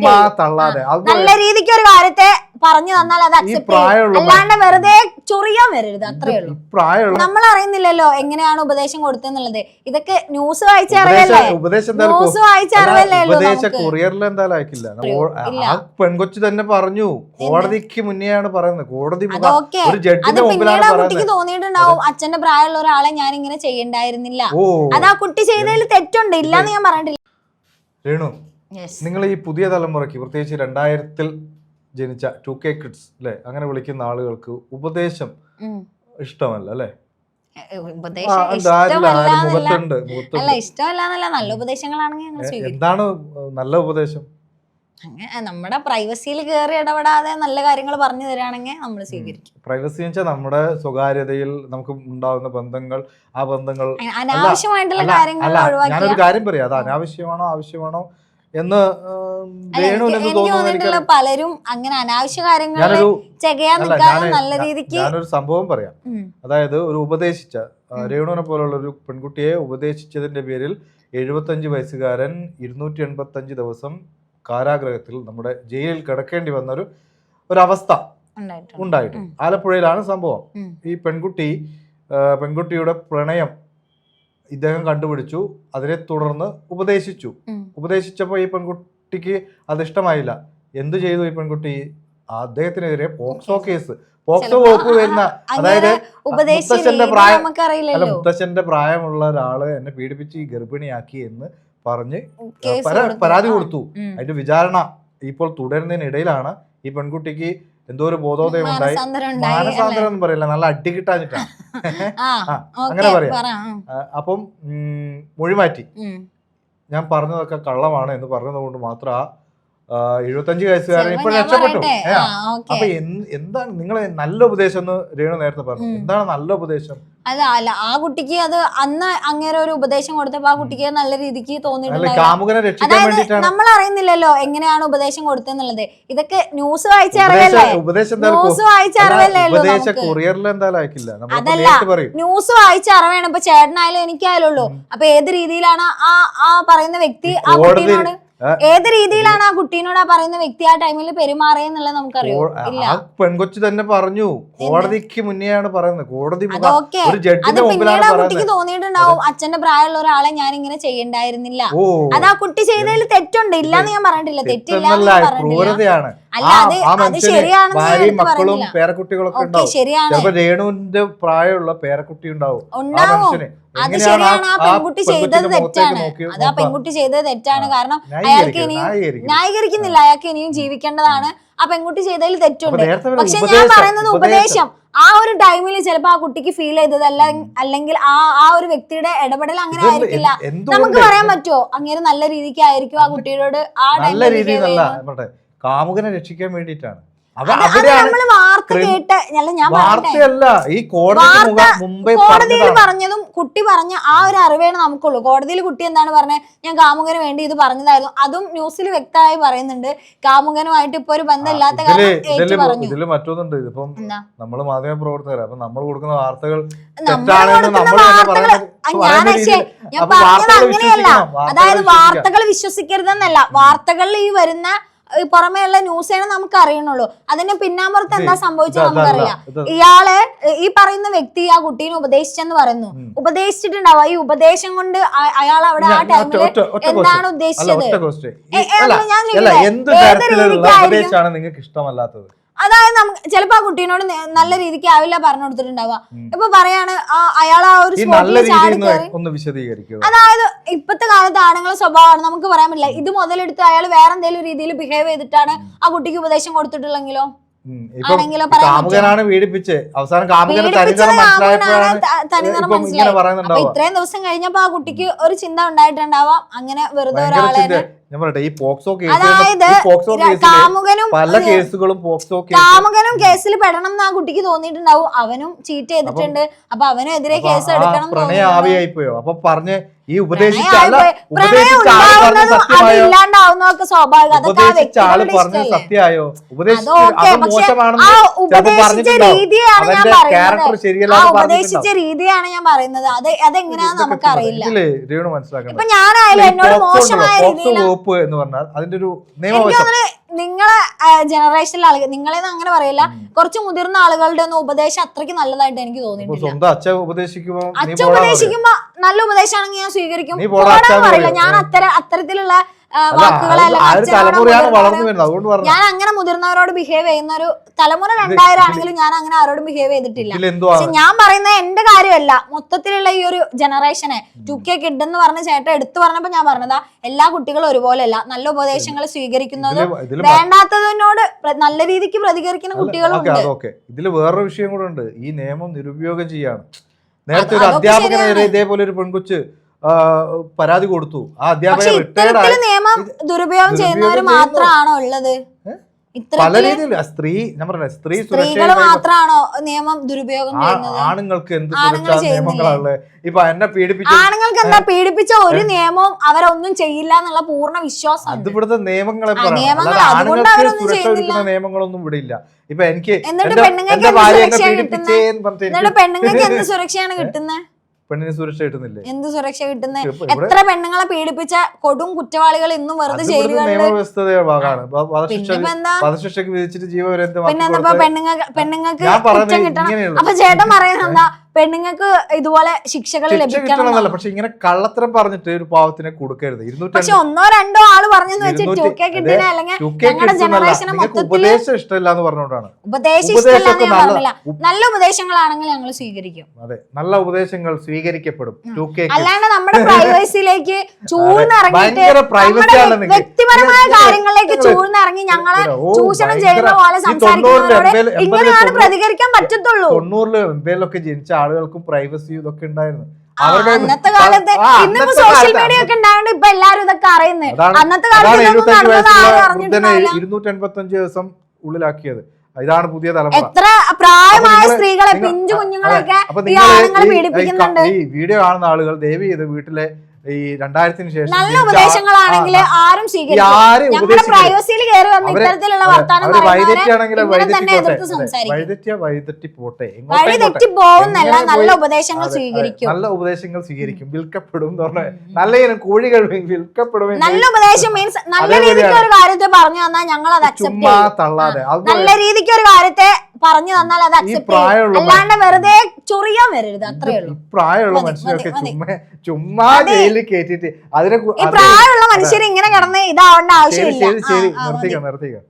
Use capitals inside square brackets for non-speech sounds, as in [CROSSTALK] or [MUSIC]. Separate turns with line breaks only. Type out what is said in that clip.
ചുമ്മാ തള്ളാതെ.
നല്ല രീതിക്ക് ഒരു കാര്യത്തെ പറഞ്ഞു തന്നാൽ അത് അക്സെപ്റ്റ് അല്ലാണ്ട് വെറുതെ ചൊറിയാൻ വരരുത് അത്രേ ഉള്ളൂ. നമ്മൾ അറിയുന്നില്ലല്ലോ എങ്ങനെയാണ് ഉപദേശം കൊടുത്തെന്നുള്ളത് ഇതൊക്കെ ന്യൂസ് വായിച്ച
ഉപദേശം
അറിവല്ലേ
ഉപദേശം എന്തായാലും കൊ-
ന്യൂസ് വായിച്ച അറിവല്ലേ ഉള്ളൂ
ഉപദേശ
നമുക്ക്?
കൊറിയറിൽ എന്തായാലും അയക്കില്ല. ആ പെൺകൊച്ചു തന്നെ പറഞ്ഞു. കോടതിക്ക് മുന്നെയാണ് പറയുന്നത്. കോടതി ഒരു ജഡ്ജിന്റെ മുമ്പിലാണ്
കുട്ടിക്ക് തോന്നിയിട്ടുണ്ടാവും. അച്ഛന്റെ പ്രായമുള്ള ഒരാളെ ഞാൻ ഇങ്ങനെ ചെയ്യണ്ടായിരുന്നില്ല അത് ആ കുട്ടി ചെയ്തതിൽ തെറ്റുണ്ട്. ഇല്ലാന്ന് ഞാൻ പറഞ്ഞിട്ടില്ല.
രേണു നിങ്ങൾ ഈ പുതിയ തലമുറയ്ക്ക് പ്രത്യേകിച്ച് രണ്ടായിരത്തിൽ ജനിച്ച ടു കെ കിഡ്സ് അല്ലെ അങ്ങനെ വിളിക്കുന്ന ആളുകൾക്ക് ഉപദേശം ഇഷ്ടമല്ല അല്ലെ
ഇഷ്ടമല്ല എന്നല്ല അല്ല ഇഷ്ടമല്ല നല്ല ഉപദേശങ്ങളാണെങ്കിൽ
എന്താണ് നല്ല ഉപദേശം?
നമ്മുടെ പ്രൈവസിയിൽ കയറി ഇടപെടാതെ നല്ല കാര്യങ്ങൾ പറഞ്ഞു തരാണെങ്കിൽ നമ്മൾ സ്വീകരിക്കും.
പ്രൈവസി വെച്ചാൽ നമ്മുടെ സ്വകാര്യതയിൽ നമുക്ക് ഉണ്ടാകുന്ന ബന്ധങ്ങൾ ആ ബന്ധങ്ങൾ
അനാവശ്യമായിട്ടുള്ള കാര്യങ്ങൾ
ഞാനൊരു കാര്യം പറയാം. അത് അനാവശ്യമാണോ ആവശ്യമാണോ? എന്ന്
പലരും അങ്ങനെ അനാവശ്യ കാര്യങ്ങളിൽ
ഞാനൊരു
ചെകയാൻ നിൽക്കാതെ നല്ല രീതിക്ക്
ഞാനൊരു സംഭവം പറയാം. അതായത് ഒരു ഉപദേശിച്ച. രേണുവിനെ പോലുള്ള ഒരു പെൺകുട്ടിയെ ഉപദേശിച്ചതിന്റെ പേരിൽ എഴുപത്തഞ്ച് വയസ്സുകാരൻ ഇരുന്നൂറ്റി എൺപത്തഞ്ച് ദിവസം കാരാഗ്രഹത്തിൽ നമ്മുടെ ജയിലിൽ കിടക്കേണ്ടി വന്ന ഒരു ഒരവസ്ഥ
ഉണ്ടായിട്ടുണ്ട്.
ഉണ്ടായിട്ട് ആലപ്പുഴയിലാണ് സംഭവം. ഈ പെൺകുട്ടി പെൺകുട്ടിയുടെ പ്രണയം ഇദ്ദേഹം കണ്ടുപിടിച്ചു അതിനെ തുടർന്ന് ഉപദേശിച്ചു. ഉപദേശിച്ചപ്പോൾ ഈ പെൺകുട്ടിക്ക് അത് ഇഷ്ടമായില്ല. എന്ത് ചെയ്തു ഈ പെൺകുട്ടി? അദ്ദേഹത്തിനെതിരെ പോക്സോ കേസ്. പോക്സോ വകുപ്പ് വരുന്ന അതായത് മുത്തശ്ശന്റെ പ്രായം- അല്ല മുത്തശ്ശന്റെ പ്രായമുള്ള ഒരാൾ എന്നെ പീഡിപ്പിച്ച് ഈ ഗർഭിണിയാക്കി എന്ന് പറഞ്ഞ്. പരാതി കൊടുത്തു. അതിന്റെ വിചാരണ ഇപ്പോൾ തുടരുന്നതിനിടയിലാണ് ഈ പെൺകുട്ടിക്ക് എന്തോ ഒരു ബോധോദയം ഉണ്ടായി.
മാനസാന്തരം?
എന്ന് പറയില്ല. നല്ല അടി കിട്ടാഞ്ഞിട്ടാണ് അങ്ങനെ പറയാം. അപ്പം മൊഴിമാറ്റി. ഞാൻ പറഞ്ഞതൊക്കെ കള്ളമാണ് എന്ന് പറഞ്ഞതുകൊണ്ട് മാത്രം ആ ആ, എഴുപത്തഞ്ച് വയസ്സുകാരൻ
ഇപ്പൊ
രക്ഷപ്പെട്ടു. അപ്പൊ എന്ത്- എന്താണ് നിങ്ങൾ നല്ല ഉപദേശം എന്ന് രേണു നേരത്തെ പറഞ്ഞു. എന്താണ് നല്ല ഉപദേശം?
അല്ല അല്ല ആ കുട്ടിക്ക് അത് അന്ന് അങ്ങനെ ഒരു ഉപദേശം കൊടുത്തപ്പോ ആ കുട്ടിക്ക് നല്ല രീതിക്ക്
തോന്നിയിട്ടുണ്ട്
അതായത് നമ്മൾ അറിയുന്നില്ലല്ലോ എങ്ങനെയാണ് ഉപദേശം കൊടുത്തെന്നുള്ളത് ഇതൊക്കെ ന്യൂസ് വായിച്ച അറിവല്ലേ? ന്യൂസ് വായിച്ച അതല്ല. ന്യൂസ് വായിച്ച അറിവാണ്. ഇപ്പൊ ചേട്ടനായാലും എനിക്കായാലുള്ളൂ അപ്പൊ ഏത് രീതിയിലാണ് ആ ആ പറയുന്ന വ്യക്തി ആ
ആ,
ഏത് രീതിയിലാണ് ആ കുട്ടീനോട് ആ പറയുന്ന വ്യക്തി ആ ടൈമിൽ പെരുമാറിയെന്നുള്ളത് നമുക്കറിയോ?
ആ പെൺകൊച്ചു തന്നെ പറഞ്ഞു. കോടതിക്ക് മുന്നെയാണ് പറയുന്നത്. കോടതി ഒരു ജഡ്ജിന്റെ മുമ്പിലാണ്
കുട്ടിക്ക് തോന്നിയിട്ടുണ്ടാവും. അച്ഛന്റെ പ്രായമുള്ള ഒരാളെ ഞാൻ ഇങ്ങനെ ചെയ്യണ്ടായിരുന്നില്ല അത് ആ കുട്ടി ചെയ്തതിൽ തെറ്റുണ്ട്. ഇല്ലാന്ന് ഞാൻ പറഞ്ഞിട്ടില്ല. തെറ്റില്ല
ക്രൂരതയാണ്. ഭാര്യയും മക്കളും പേരക്കുട്ടികളൊക്കെ ഉണ്ടാവും. ചിലപ്പോ രേണുവിന്റെ പ്രായമുള്ള പേരക്കുട്ടി ഉണ്ടാവും.
അത് ശരിയാണ് ആ പെൺകുട്ടി ചെയ്തത് തെറ്റാണ്. അത് ആ? പെൺകുട്ടി ചെയ്തത് തെറ്റാണ്. കാരണം അയാൾക്ക് ഇനിയും ന്യായീകരിക്കുന്നില്ല അയാൾക്ക് ഇനിയും ജീവിക്കേണ്ടതാണ്. ആ പെൺകുട്ടി ചെയ്തതിൽ തെറ്റുണ്ട്. പക്ഷെ ഞാൻ പറയുന്നത് ഉപദേശം. ആ ഒരു ടൈമിൽ ചിലപ്പോ ആ കുട്ടിക്ക് ഫീൽ ചെയ്തത് അല്ല അല്ലെങ്കിൽ ആ ആ ഒരു വ്യക്തിയുടെ ഇടപെടൽ അങ്ങനെ ആയിരിക്കില്ല. നമുക്ക് പറയാൻ പറ്റുമോ? അങ്ങനെ നല്ല രീതിക്ക് ആയിരിക്കും ആ കുട്ടിയോട് ആ ടൈമിൽ
കാമുകനെ രക്ഷിക്കാൻ വേണ്ടിയിട്ടാണ്. വാർത്തയല്ല ഈ മുഖ-
കോടതിയിൽ പറഞ്ഞതും കുട്ടി പറഞ്ഞ ആ ഒരു അറിവേ നമുക്കുള്ളൂ. കോടതിയിൽ കുട്ടി എന്താണ് പറഞ്ഞത് ഞാൻ കാമുകന് വേണ്ടി ഇത് പറഞ്ഞതായിരുന്നു. അതും ന്യൂസിൽ വ്യക്തമായി പറയുന്നുണ്ട്. കാമുകനുമായിട്ട് ഇപ്പൊ ഒരു ബന്ധമില്ലാത്ത
ഇതിൽ മറ്റൊന്നുണ്ട്. ഇതിപ്പം നമ്മൾ മാധ്യമ പ്രവർത്തകർ അപ്പൊ നമ്മൾ കൊടുക്കുന്ന വാർത്തകൾ
ഞാൻ പറഞ്ഞത് അങ്ങനെയല്ല. അതായത്. വാർത്തകൾ വിശ്വസിക്കരുതെന്നല്ല. വാർത്തകളിൽ ഈ വരുന്ന പുറമേയുള്ള ന്യൂസാണ് നമുക്ക് അറിയണുള്ളൂ. അതിന്റെ പിന്നാമ്പുറത്ത് എന്താ സംഭവിച്ചത് നമുക്കറിയാം. ഇയാൾ ഈ പറയുന്ന വ്യക്തി ആ കുട്ടീനെ ഉപദേശിച്ചെന്ന് പറയുന്നു. ഉപദേശിച്ചിട്ടുണ്ടാവും ഈ ഉപദേശം കൊണ്ട് അയാൾ അവിടെ ആ
ടൈമിൽ
എന്താണ് ഉദ്ദേശിച്ചത്? ഞാൻ ഏത് രീതിക്കായിരിക്കും?
നിങ്ങൾക്ക് ഇഷ്ടമല്ലാത്തത്?
അതായത് നമുക്ക് ചിലപ്പോ ആ കുട്ടീനോട് നല്ല രീതിക്ക് ആവില്ല പറഞ്ഞു കൊടുത്തിട്ടുണ്ടാവുക. ഇപ്പൊ പറയാണ് അയാൾ ആ ഒരു അതായത് ഇപ്പത്തെ കാലത്ത് ആണുങ്ങളെ സ്വഭാവമാണ് നമുക്ക് പറയാൻ പറ്റില്ല. ഇത് മുതലെടുത്ത് അയാൾ വേറെ എന്തെങ്കിലും രീതിയിൽ ബിഹേവ് ചെയ്തിട്ടാണ് ആ കുട്ടിക്ക് ഉപദേശം കൊടുത്തിട്ടുള്ളെങ്കിലോ?
കാമുകനാണ് പീഡിപ്പിച്ച്. അവസാനം കാമുകനെ
ഇത്രയും ദിവസം കഴിഞ്ഞപ്പോ ആ കുട്ടിക്ക് ഒരു ചിന്ത ഉണ്ടായിട്ടുണ്ടാവാം. അങ്ങനെ വെറുതെ ഒരാളെ
ഞാൻ പറയട്ടെ ഈ പോക്സോ കേസ് പല കേസുകളും പോക്സോ കേസ്
കാമുകനും കേസിൽ പെടണം എന്ന് ആ കുട്ടിക്ക് തോന്നിയിട്ടുണ്ടാവും. അവനും ചീറ്റ് ചെയ്തിട്ടുണ്ട്. അപ്പൊ അവനും എതിരെ കേസ് എടുക്കണം
പ്രണയ. ആവിയായി പോയോ അപ്പൊ പറഞ്ഞ് ഈ ഉപദേശിച്ച
ഇല്ലാണ്ടാവുന്നതൊക്കെ സ്വാഭാവികം. അതൊക്കെ ആ വ്യക്തികളുടെ
സത്യമായോ? ഉപദേശിച്ച
രീതിയാണ് ഞാൻ പറയുന്നത്. ആ ഉപദേശിച്ച രീതിയാണ് ഞാൻ പറയുന്നത്. അത് അതെങ്ങനെയാന്ന് നമുക്കറിയില്ല
രേണു മനസ്സിലാക്കണം
ഇപ്പൊ ഞാനായാലും എന്നോട് മോശമായ രീതിയിൽ
വകുപ്പ് എന്ന് പറഞ്ഞാൽ അതിന്റെ ഒരു നിയമവശം
നിങ്ങളെ ജനറേഷനിലെ ആളുകൾ നിങ്ങളെ അങ്ങനെ പറയില്ല. കുറച്ച് മുതിർന്ന ആളുകളുടെ ഒന്നും ഉപദേശം അത്രയ്ക്ക് നല്ലതായിട്ട് എനിക്ക് തോന്നിയിട്ടില്ല.
അച്ഛൻ ഉപദേശിക്കുമ്പോ
നല്ല ഉപദേശമാണെങ്കിൽ ഞാൻ സ്വീകരിക്കും. പറയില്ല. ഞാൻ അത്തരം അത്തരത്തിലുള്ള ഞാൻ അങ്ങനെ മുതിർന്നവരോട് ബിഹേവ് ചെയ്യുന്ന ഒരു തലമുറ രണ്ടായിരം ആണെങ്കിലും ഞാൻ അങ്ങനെ ആരോടും ബിഹേവ് ചെയ്തിട്ടില്ല. പക്ഷെ ഞാൻ പറയുന്നത് എന്റെ കാര്യമല്ല. മൊത്തത്തിലുള്ള ഈ ഒരു ജനറേഷനെ ടു കെ കിഡ് എന്ന് പറഞ്ഞ ചേട്ടൻ എടുത്തു പറഞ്ഞപ്പോ ഞാൻ പറഞ്ഞതാ എല്ലാ കുട്ടികളും ഒരുപോലെയല്ല. നല്ല ഉപദേശങ്ങൾ സ്വീകരിക്കുന്നതും വേണ്ടാത്തതിനോട് നല്ല രീതിക്ക് പ്രതികരിക്കുന്ന കുട്ടികളും
ഇതിൽ വേറൊരു വിഷയം കൂടെ ഉണ്ട്. ഈ നിയമം നിരുപയോഗം ചെയ്യാണ്. നേരത്തെ ഒരു അധ്യാപകനെതിരെ ഇതേപോലെ ഒരു പെൺകൊച്ച് പരാതി കൊടുത്തു. ആ അധ്യാപകൻ
ദുരുപയോഗം ചെയ്യുന്നവർ മാത്രമാണോ ഉള്ളത്?
പല രീതിയിൽ സ്ത്രീ ഞാൻ പറഞ്ഞ സ്ത്രീ
സ്ത്രീകൾ മാത്രമാണോ നിയമം ദുരുപയോഗം
ആണുങ്ങൾക്ക് എന്ത് സുരക്ഷാ? നിയമങ്ങളാണ്? ഇപ്പൊ എന്നെ പീഡിപ്പിച്ചു
ആണുങ്ങൾക്ക് എന്താ പീഡിപ്പിച്ച ഒരു നിയമവും അവരൊന്നും ചെയ്യില്ല എന്നുള്ള പൂർണ വിശ്വാസം
അത് ഇവിടുത്തെ നിയമങ്ങളെ ആണുങ്ങൾക്ക് സുരക്ഷ ഒരുക്കുന്ന നിയമങ്ങളൊന്നും ഇവിടെ ഇല്ല. ഇപ്പൊ എനിക്ക്
എന്നിട്ട് പെണ്ണുങ്ങൾക്ക് എന്ത് സുരക്ഷയാണ് കിട്ടുന്നത്?
പെണ്ണിന് സുരക്ഷ കിട്ടുന്നില്ലേ?
എന്ത് സുരക്ഷ കിട്ടുന്നത് എത്ര പെണ്ണുങ്ങളെ പീഡിപ്പിച്ച കൊടും കുറ്റവാളികൾ ഇന്നും വെറുതെ
നിയമവ്യവസ്ഥയുടെ ഭാഗമാണ്. വധശിക്ഷക്ക് വിധിച്ചിട്ട് ജീവപര്യന്തം
പെണ്ണുങ്ങൾക്ക് പെണ്ണുങ്ങൾക്ക് അപ്പൊ ചേട്ടൻ പറയുന്നത് എന്താ? പെണ്ണുങ്ങൾക്ക് ഇതുപോലെ ശിക്ഷകൾ
ശിക്ഷ
ലഭിക്കണം
പക്ഷെ ഇങ്ങനെ കള്ളത്തരം പറഞ്ഞിട്ട് ഒരു പാവത്തിനെ കൊടുക്കരുത്.
പക്ഷെ ഒന്നോ രണ്ടോ ആൾ പറഞ്ഞെന്ന് വെച്ചിട്ട് ടു
ഇരുന്നൂറ്റി-
കെ കിട്ടിനെ അല്ലെങ്കിൽ
ടു കെ
ഞങ്ങളുടെ generation
മൊത്തത്തിൽ ഇഷ്ടമില്ല എന്ന് പറഞ്ഞുകൊണ്ടാണ്.
ഉപദേശം
നല്ല-
പറഞ്ഞില്ല. നല്ല ഉപദേശങ്ങളാണെങ്കിൽ ഞങ്ങൾ സ്വീകരിക്കും.
അതെ നല്ല ഉപദേശങ്ങൾ സ്വീകരിക്കപ്പെടും.
അല്ലാണ്ട് നമ്മുടെ പ്രൈവസിയിലേക്ക് [LAUGHS] ചൂഴ്ന്നിറങ്ങിയിട്ട് വ്യക്തിപരമായ കാര്യങ്ങളിലേക്ക് ചൂഴ്ന്നിറങ്ങി ഞങ്ങളെ ചൂഷണം ചെയ്യുന്ന പോലെ സംസാരിക്കുന്നവരോട് ഇങ്ങനെയാണ് പ്രതികരിക്കാൻ പറ്റത്തുള്ളൂ.
തൊണ്ണൂറിൽ എൺപതിലൊക്കെ ജനിച്ച ആളുകൾക്കും പ്രൈവസി ഇതൊക്കെ ഉണ്ടായിരുന്നു.
അന്നത്തെ കാലത്ത് ഇന്നിപ്പോ സോഷ്യൽ മീഡിയ ഒക്കെ ഉണ്ടായോണ്ട് ഇപ്പൊ എല്ലാരും ഇതൊക്കെ അറിയുന്നത് അന്നത്തെ കാലത്ത്
ഇരുന്നൂറ്റി എൺപത്തി അഞ്ച് ദിവസം ഉള്ളിലാക്കിയത്. ഇതാണ് പുതിയ തലമുറ.
എത്ര പ്രായമായ സ്ത്രീകളെ പിഞ്ചു. കുഞ്ഞുങ്ങളെയൊക്കെ ഈ
വീഡിയോ കാണുന്ന ആളുകൾ ദയവ് ചെയ്ത് വീട്ടിലെ ഈ രണ്ടായിരത്തിന് ശേഷം
നല്ല ഉപദേശങ്ങളാണെങ്കിൽ ആരും
പോട്ടെ.
നല്ല ഉപദേശങ്ങൾ സ്വീകരിക്കും.
നല്ല ഉപദേശങ്ങൾ സ്വീകരിക്കും. വിൽക്കപ്പെടും നല്ല ഇനം കോഴികൾ വിൽക്കപ്പെടും
നല്ല ഉപദേശം മീൻസ് നല്ല രീതിക്ക് ഒരു കാര്യത്തെ പറഞ്ഞു തന്നാൽ ഞങ്ങൾ അത് അക്സെപ്റ്റ്
തള്ളാതെ.
നല്ല രീതിക്ക് ഒരു കാര്യത്തെ പറഞ്ഞു തന്നാൽ അത് അക്സെപ്റ്റ് അല്ലാണ്ട് വെറുതെ ചൊറിയാൻ വരരുത് അത്രേ ഉള്ളൂ.
പ്രായമുള്ള മനുഷ്യരൊക്കെ ചുമ്മാ ചുമ്മാ
അതെ.
ജയിലിൽ അതിനെ
പ്രായമുള്ള മനുഷ്യർ ഇങ്ങനെ കിടന്ന് ഇതാവേണ്ട ആവശ്യമില്ല.
നിർത്തിക്കാം നിർത്തിക്കാം